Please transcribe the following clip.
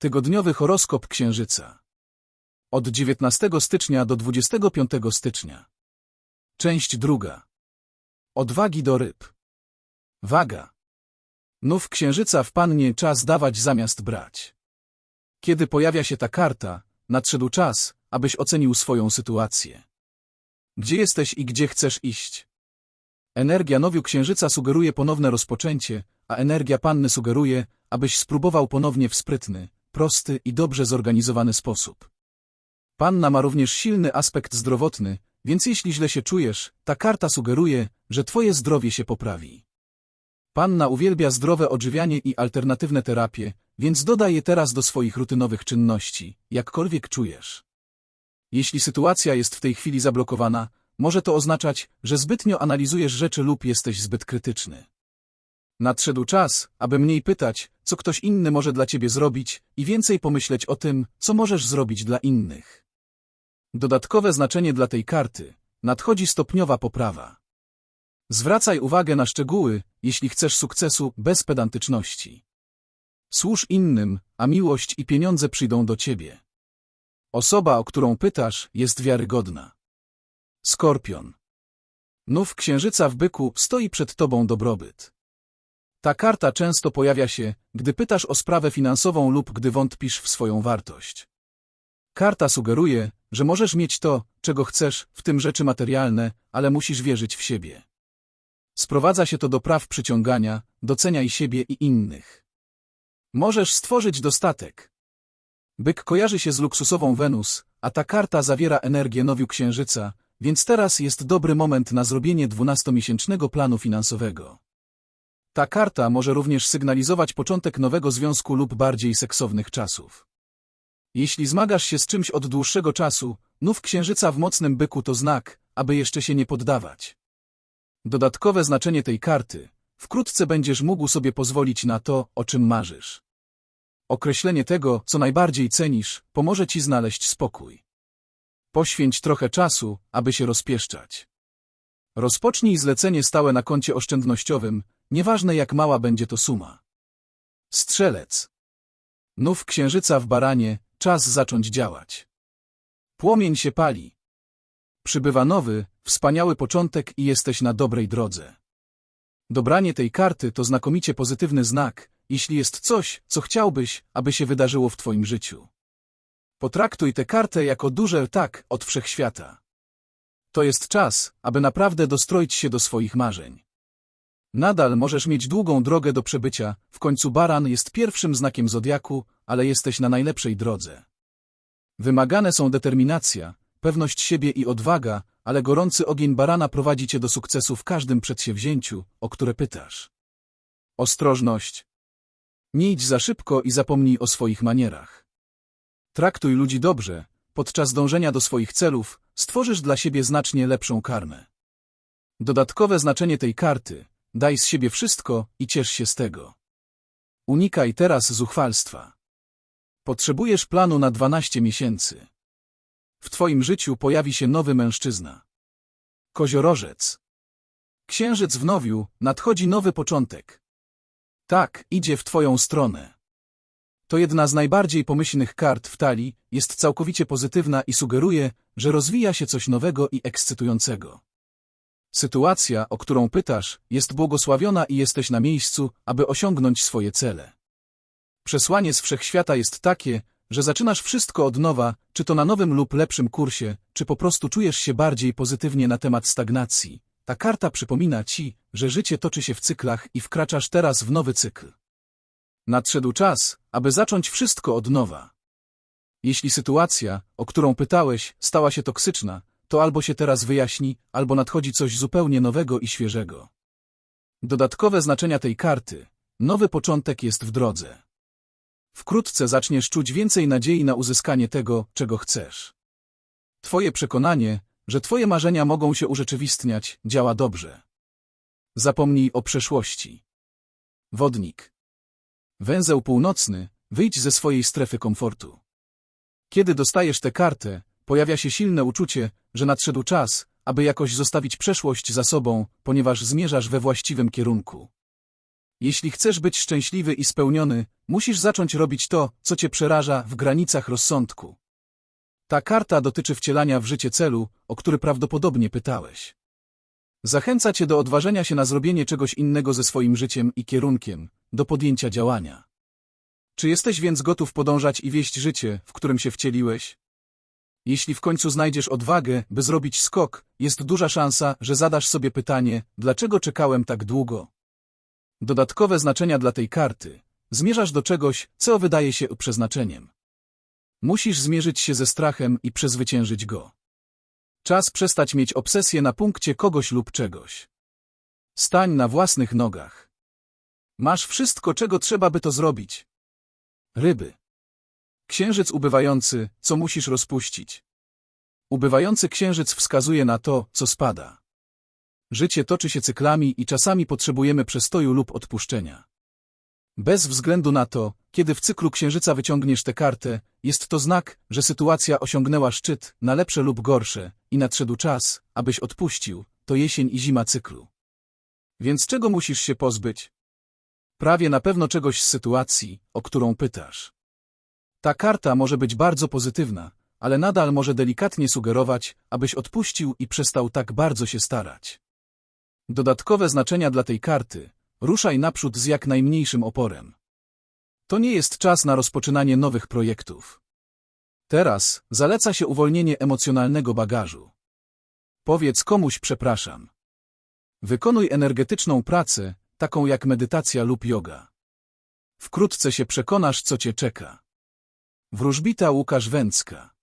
Tygodniowy horoskop Księżyca. Od 19 stycznia do 25 stycznia. Część druga. Odwagi do ryb. Waga. Nów Księżyca w Pannie czas dawać zamiast brać. Kiedy pojawia się ta karta, nadszedł czas, abyś ocenił swoją sytuację. Gdzie jesteś i gdzie chcesz iść? Energia nowiu Księżyca sugeruje ponowne rozpoczęcie, a energia Panny sugeruje, abyś spróbował ponownie w sprytny, prosty i dobrze zorganizowany sposób. Panna ma również silny aspekt zdrowotny, więc jeśli źle się czujesz, ta karta sugeruje, że twoje zdrowie się poprawi. Panna uwielbia zdrowe odżywianie i alternatywne terapie, więc dodaj je teraz do swoich rutynowych czynności, jakkolwiek czujesz. Jeśli sytuacja jest w tej chwili zablokowana, może to oznaczać, że zbytnio analizujesz rzeczy lub jesteś zbyt krytyczny. Nadszedł czas, aby mniej pytać, co ktoś inny może dla ciebie zrobić i więcej pomyśleć o tym, co możesz zrobić dla innych. Dodatkowe znaczenie dla tej karty. Nadchodzi stopniowa poprawa. Zwracaj uwagę na szczegóły, jeśli chcesz sukcesu bez pedantyczności. Służ innym, a miłość i pieniądze przyjdą do ciebie. Osoba, o którą pytasz, jest wiarygodna. Skorpion. Nów księżyca w byku stoi przed tobą dobrobyt. Ta karta często pojawia się, gdy pytasz o sprawę finansową lub gdy wątpisz w swoją wartość. Karta sugeruje, że możesz mieć to, czego chcesz, w tym rzeczy materialne, ale musisz wierzyć w siebie. Sprowadza się to do praw przyciągania, doceniaj siebie i innych. Możesz stworzyć dostatek. Byk kojarzy się z luksusową Wenus, a ta karta zawiera energię nowiu księżyca, więc teraz jest dobry moment na zrobienie dwunastomiesięcznego planu finansowego. Ta karta może również sygnalizować początek nowego związku lub bardziej seksownych czasów. Jeśli zmagasz się z czymś od dłuższego czasu, nów księżyca w mocnym byku to znak, aby jeszcze się nie poddawać. Dodatkowe znaczenie tej karty. Wkrótce będziesz mógł sobie pozwolić na to, o czym marzysz. Określenie tego, co najbardziej cenisz, pomoże ci znaleźć spokój. Poświęć trochę czasu, aby się rozpieszczać. Rozpocznij zlecenie stałe na koncie oszczędnościowym, Nieważne jak mała będzie to suma. Strzelec. Nów księżyca w baranie, czas zacząć działać. Płomień się pali. Przybywa nowy, wspaniały początek i jesteś na dobrej drodze. Dobranie tej karty to znakomicie pozytywny znak, jeśli jest coś, co chciałbyś, aby się wydarzyło w twoim życiu. Potraktuj tę kartę jako duże tak od wszechświata. To jest czas, aby naprawdę dostroić się do swoich marzeń. Nadal możesz mieć długą drogę do przebycia, w końcu baran jest pierwszym znakiem zodiaku, ale jesteś na najlepszej drodze. Wymagane są determinacja, pewność siebie i odwaga, ale gorący ogień barana prowadzi cię do sukcesu w każdym przedsięwzięciu, o które pytasz. Ostrożność. Nie idź za szybko i zapomnij o swoich manierach. Traktuj ludzi dobrze, podczas dążenia do swoich celów stworzysz dla siebie znacznie lepszą karmę. Dodatkowe znaczenie tej karty Daj z siebie wszystko i ciesz się z tego. Unikaj teraz zuchwalstwa. Potrzebujesz planu na 12 miesięcy. W twoim życiu pojawi się nowy mężczyzna. Koziorożec. Księżyc w nowiu, nadchodzi nowy początek. Tak, idzie w twoją stronę. To jedna z najbardziej pomyślnych kart w talii, jest całkowicie pozytywna i sugeruje, że rozwija się coś nowego i ekscytującego. Sytuacja, o którą pytasz, jest błogosławiona i jesteś na miejscu, aby osiągnąć swoje cele. Przesłanie z wszechświata jest takie, że zaczynasz wszystko od nowa, czy to na nowym lub lepszym kursie, czy po prostu czujesz się bardziej pozytywnie na temat stagnacji. Ta karta przypomina ci, że życie toczy się w cyklach i wkraczasz teraz w nowy cykl. Nadszedł czas, aby zacząć wszystko od nowa. Jeśli sytuacja, o którą pytałeś, stała się toksyczna, to albo się teraz wyjaśni, albo nadchodzi coś zupełnie nowego i świeżego. Dodatkowe znaczenia tej karty. Nowy początek jest w drodze. Wkrótce zaczniesz czuć więcej nadziei na uzyskanie tego, czego chcesz. Twoje przekonanie, że twoje marzenia mogą się urzeczywistniać, działa dobrze. Zapomnij o przeszłości. Wodnik. Węzeł północny, wyjdź ze swojej strefy komfortu. Kiedy dostajesz tę kartę, pojawia się silne uczucie, że nadszedł czas, aby jakoś zostawić przeszłość za sobą, ponieważ zmierzasz we właściwym kierunku. Jeśli chcesz być szczęśliwy i spełniony, musisz zacząć robić to, co cię przeraża w granicach rozsądku. Ta karta dotyczy wcielania w życie celu, o który prawdopodobnie pytałeś. Zachęca cię do odważenia się na zrobienie czegoś innego ze swoim życiem i kierunkiem, do podjęcia działania. Czy jesteś więc gotów podążać i wieść życie, w którym się wcieliłeś? Jeśli w końcu znajdziesz odwagę, by zrobić skok, jest duża szansa, że zadasz sobie pytanie, dlaczego czekałem tak długo? Dodatkowe znaczenia dla tej karty. Zmierzasz do czegoś, co wydaje się przeznaczeniem. Musisz zmierzyć się ze strachem i przezwyciężyć go. Czas przestać mieć obsesję na punkcie kogoś lub czegoś. Stań na własnych nogach. Masz wszystko, czego trzeba, by to zrobić. Ryby. Księżyc ubywający, co musisz rozpuścić. Ubywający księżyc wskazuje na to, co spada. Życie toczy się cyklami i czasami potrzebujemy przestoju lub odpuszczenia. Bez względu na to, kiedy w cyklu księżyca wyciągniesz tę kartę, jest to znak, że sytuacja osiągnęła szczyt, na lepsze lub gorsze, i nadszedł czas, abyś odpuścił, to jesień i zima cyklu. Więc czego musisz się pozbyć? Prawie na pewno czegoś z sytuacji, o którą pytasz. Ta karta może być bardzo pozytywna, ale nadal może delikatnie sugerować, abyś odpuścił i przestał tak bardzo się starać. Dodatkowe znaczenia dla tej karty. Ruszaj naprzód z jak najmniejszym oporem. To nie jest czas na rozpoczynanie nowych projektów. Teraz zaleca się uwolnienie emocjonalnego bagażu. Powiedz komuś przepraszam. Wykonuj energetyczną pracę, taką jak medytacja lub yoga. Wkrótce się przekonasz, co cię czeka. Wróżbita Łukasz Węcka